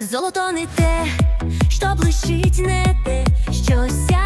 Золото не те, що блищить, не те, що сяє.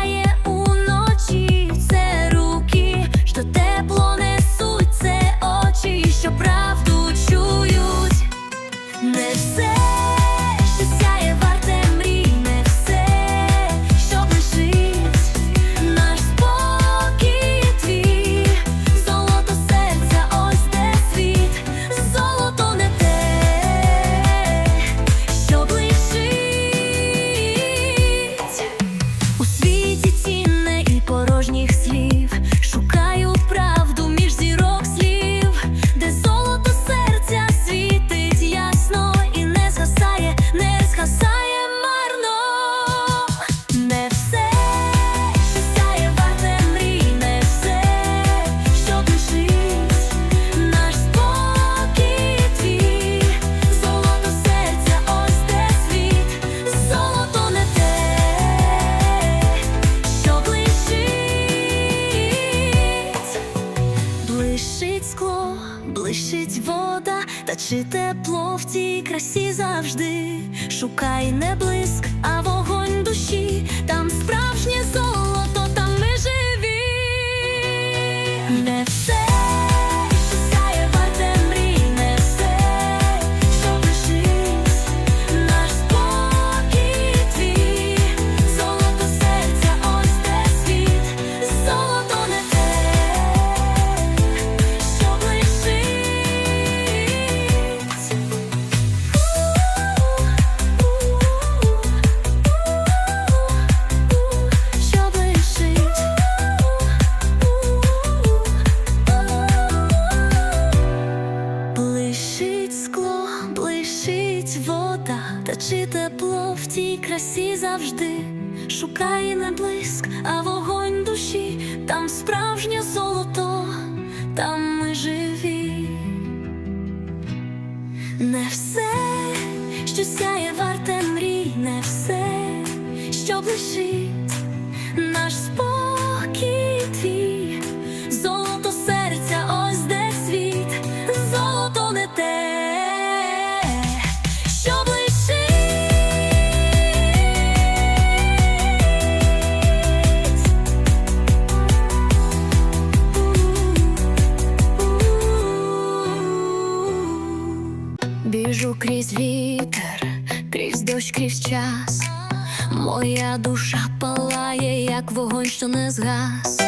вогонь, що не згас.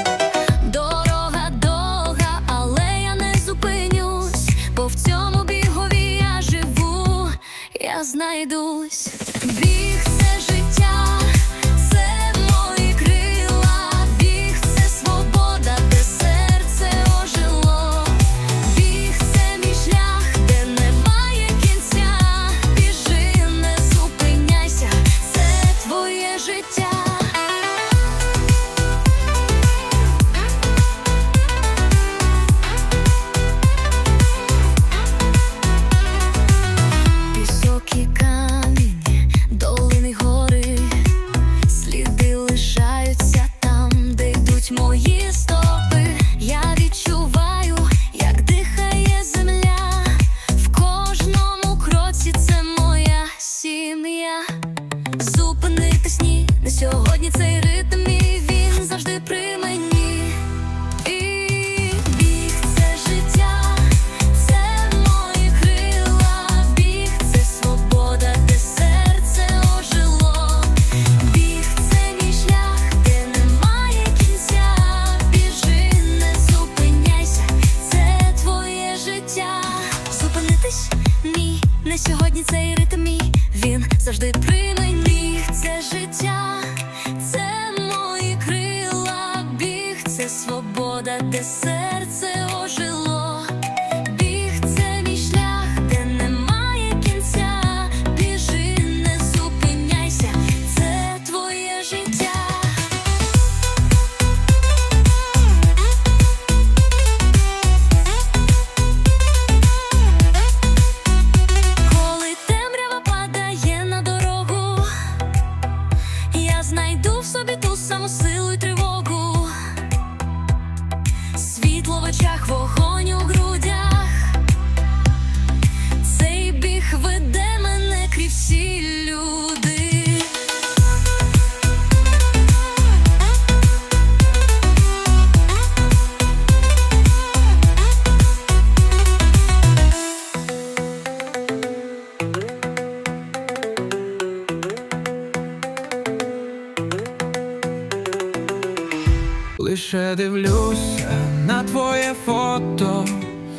Лише дивлюся на твоє фото,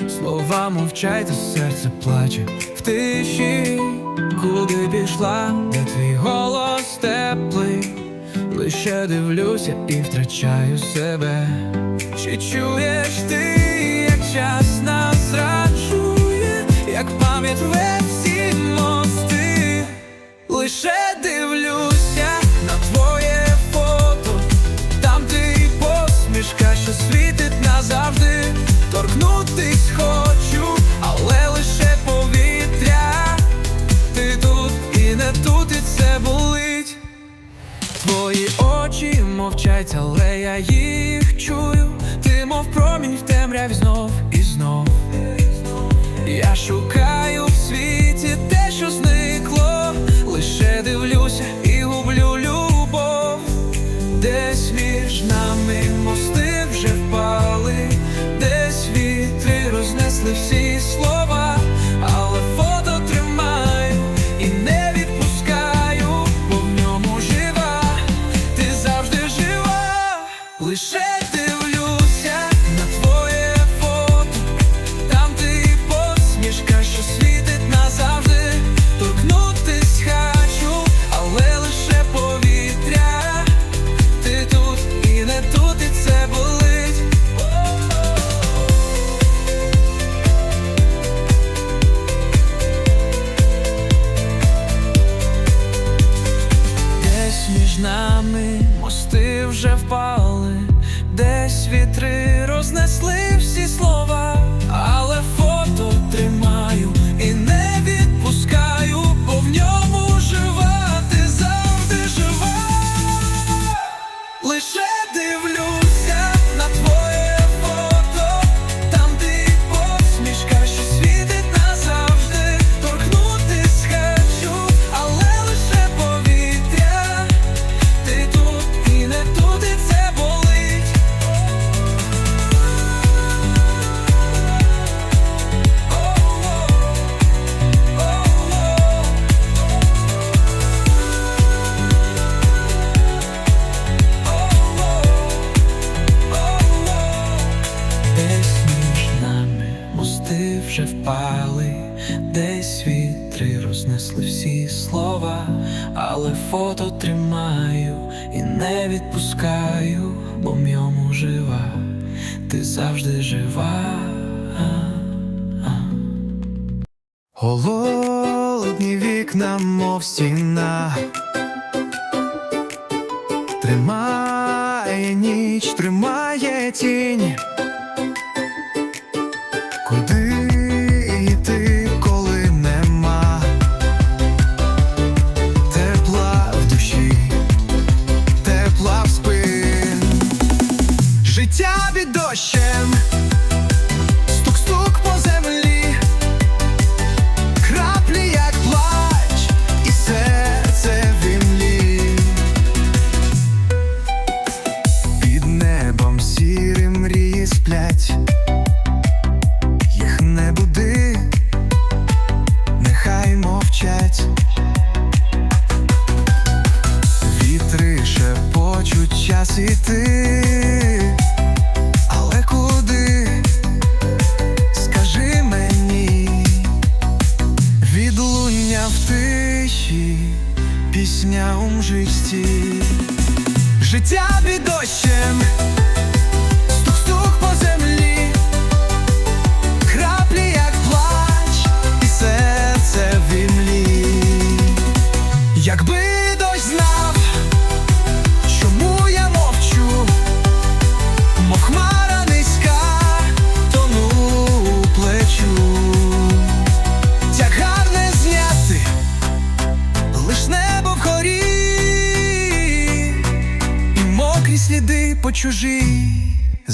слова мовчать, та серце плаче в тиші, куди пішла, де твій голос теплий, лише дивлюся і втрачаю себе. Чи чуєш ти, як час нас зраджує, як пам'ять ве всі мости, лише дивлюся. завжди торкнутись хочу, але лише повітря. Ти тут і не тут, і це болить. Твої очі мовчать, але я їх чую. Ти, мов промінь в темряві знов і знов. Я шукаю завжди жива. Голодні вікна, мов стін.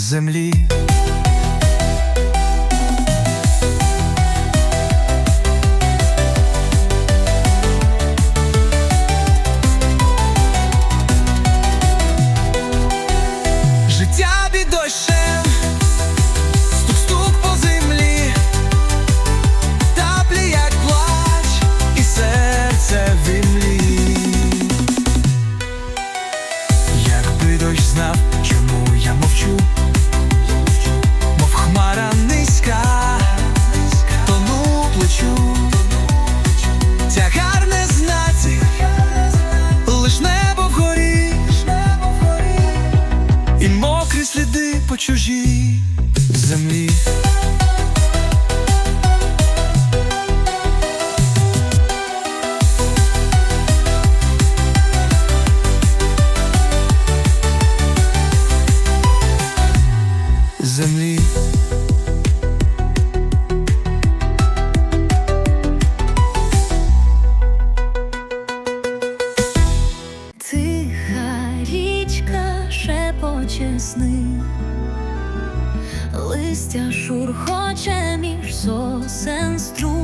землі. листя шурхоче між сосен струн.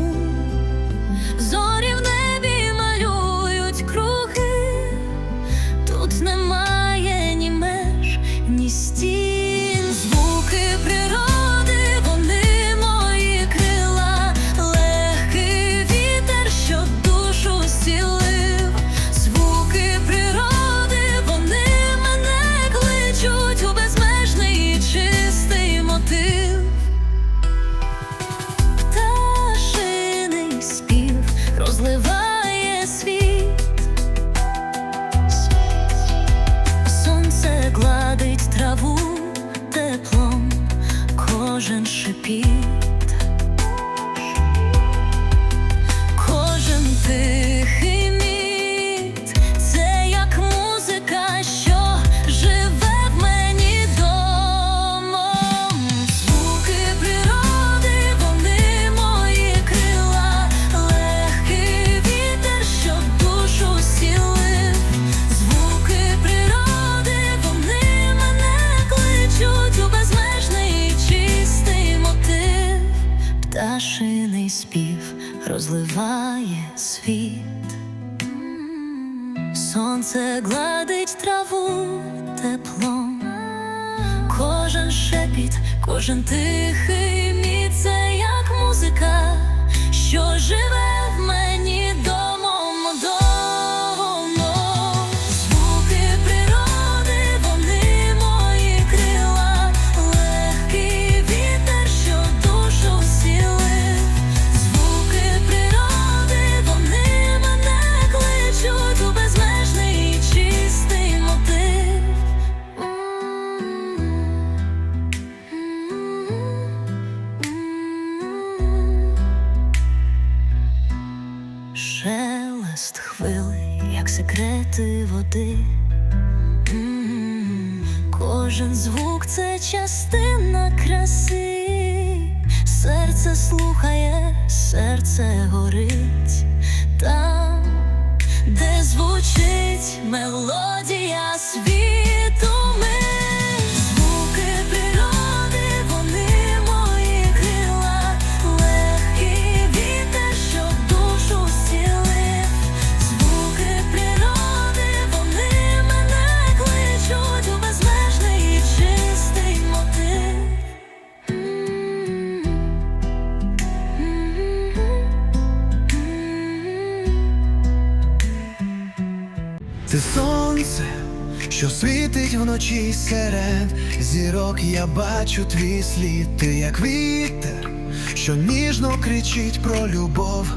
серед зірок я бачу твій слід, ти як вітер, що ніжно кричить про любов,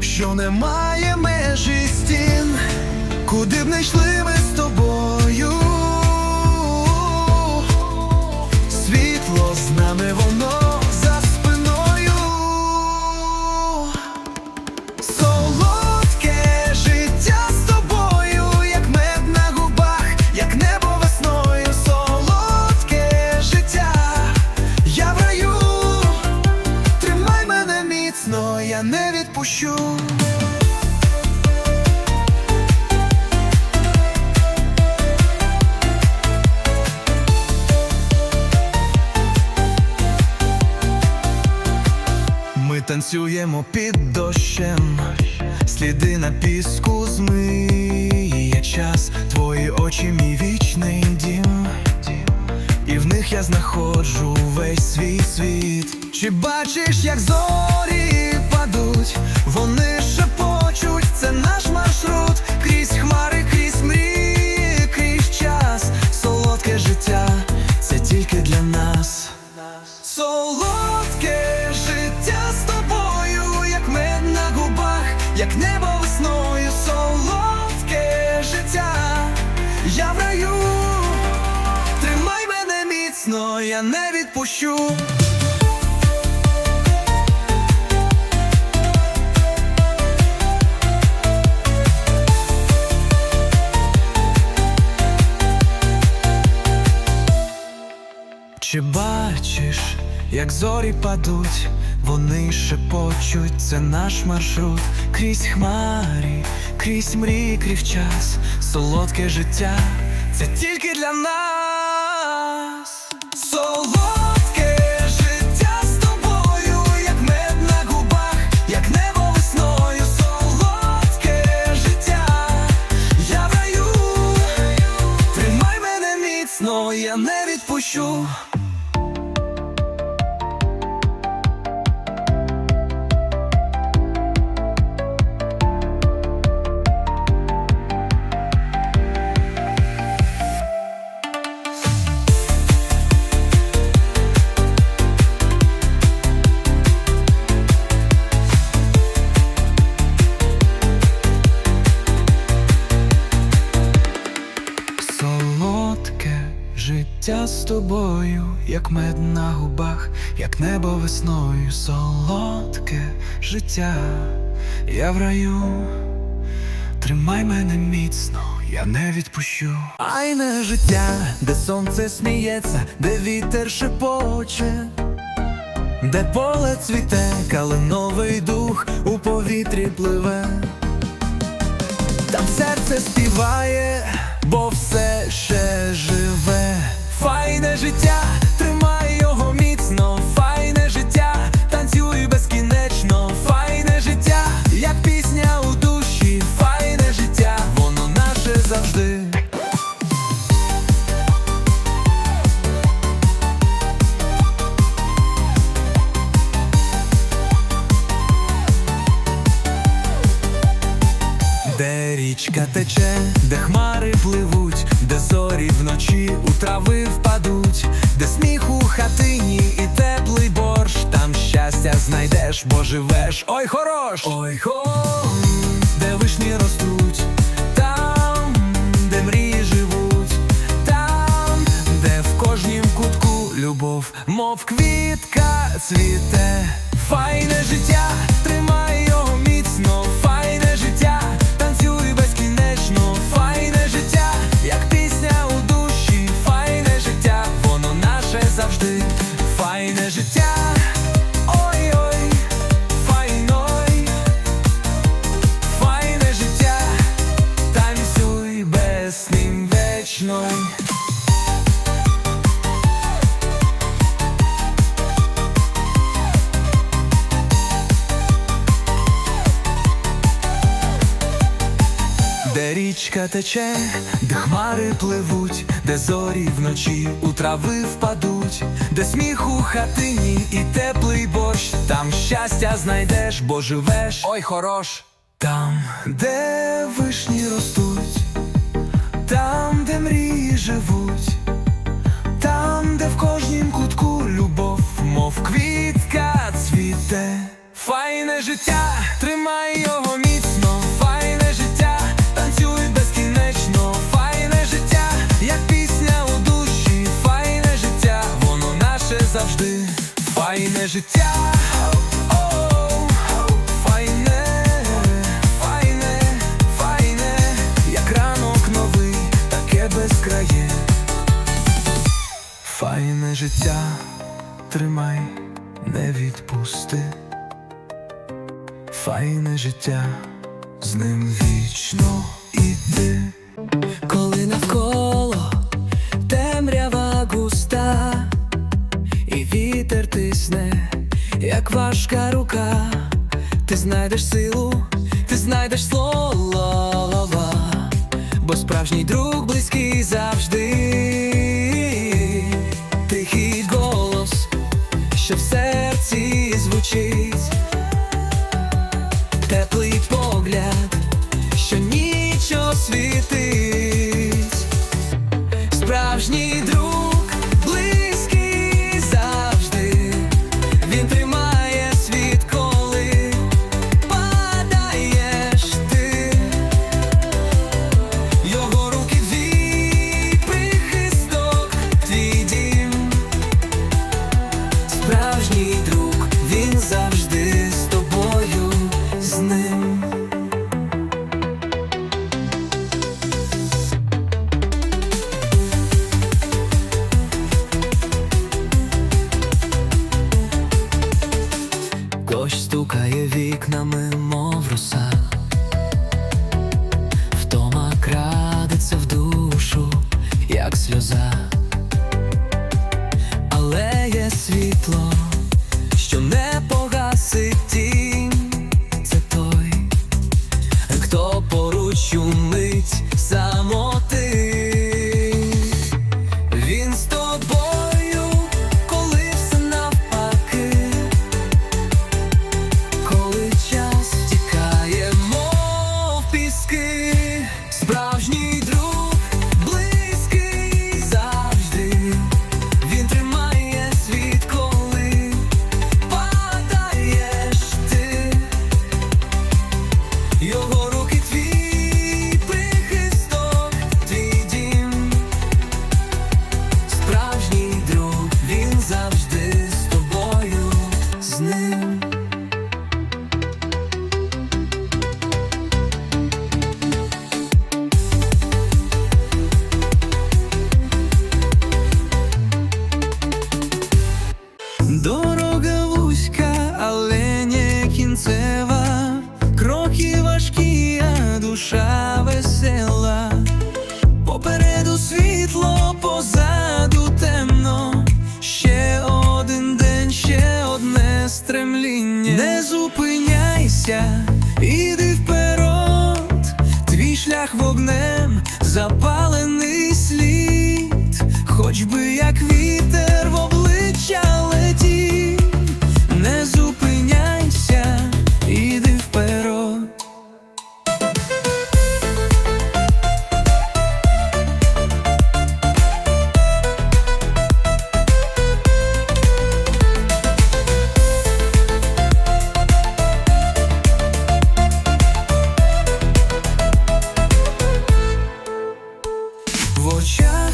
що не має межі стін, куди б не йшли ми з тобою, світло з нами воно. як небо весною солодке життя, я в раю, тримай мене міцно, я не відпущу. Чи бачиш, як зорі падуть? Вони шепочуть, це наш маршрут крізь хмарі, крізь мрії, крізь час, солодке життя, це тільки для нас. Тобою, як мед на губах, як небо весною, солодке життя, я в раю, тримай мене міцно, я не відпущу. Айне життя, де сонце сміється, де вітер шепоче, де поле цвіте, калиновий дух у повітрі пливе. Там серце співає, бо все ще живе. Файне життя, тримай його міцно, файне життя, танцюй безкінечно, файне життя, як пісня у душі, файне життя, воно наше завжди. Де річка тече, де хмари пливуть, зорі вночі у трави впадуть, де сміх у хатині і теплий борщ, там щастя знайдеш, бо живеш, ой хорош, ой хо, де вишні ростуть, там, де мрії живуть, там, де в кожнім кутку любов, мов квітка цвіте, файне життя, тримай тече, де хмари пливуть, де зорі вночі у трави впадуть, де сміх у хатині і теплий борщ, там щастя знайдеш, бо живеш, ой хорош. Там, де вишні ростуть, там, де мрії живуть, там, де в кожнім кутку любов, мов квітка цвіте. Файне життя, тримай його міцно, життя. Файне, файне, файне, як ранок новий, таке безкрає. Файне життя, тримай, не відпусти. Файне життя, з ним вічно іти. Коли навколо важка рука, ти знайдеш силу, ти знайдеш слова, бо справжній друг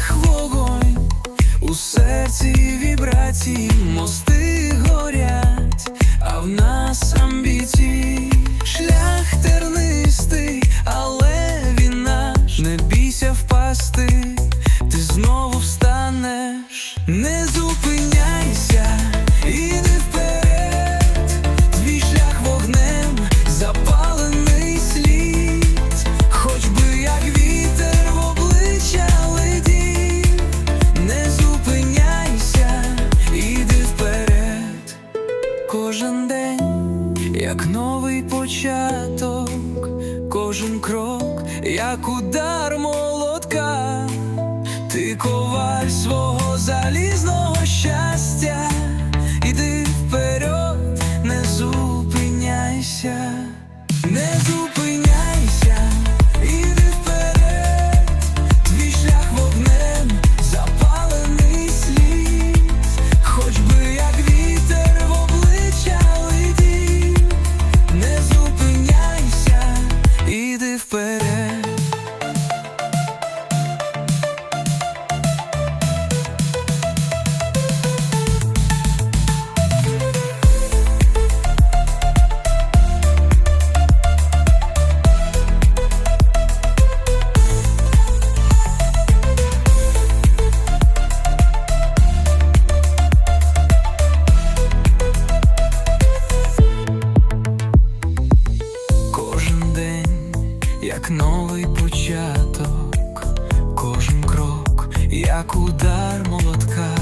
очах вогонь, у серці вібрації мости горять, а в нас амбіції шлях. як удар молотка,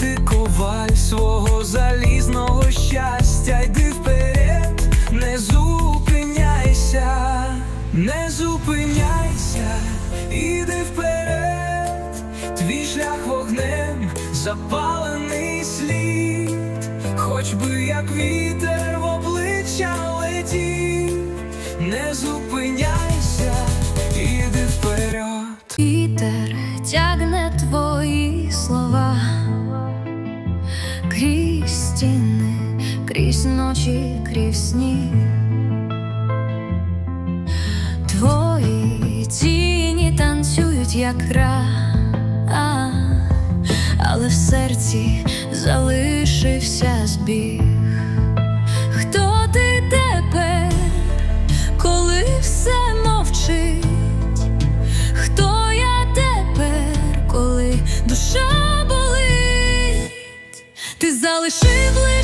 ти коваль свого залізного щастя, йди вперед, не зупиняйся, не зупиняйся, іди вперед, твій шлях вогнем запалений слід, хоч би як вітер в обличчя летів, не зупиняйся. Вітер тягне твої слова крізь стіни, крізь ночі, крізь сні. Твої тіні танцюють як ра, але в серці залишився збіг. залишив лише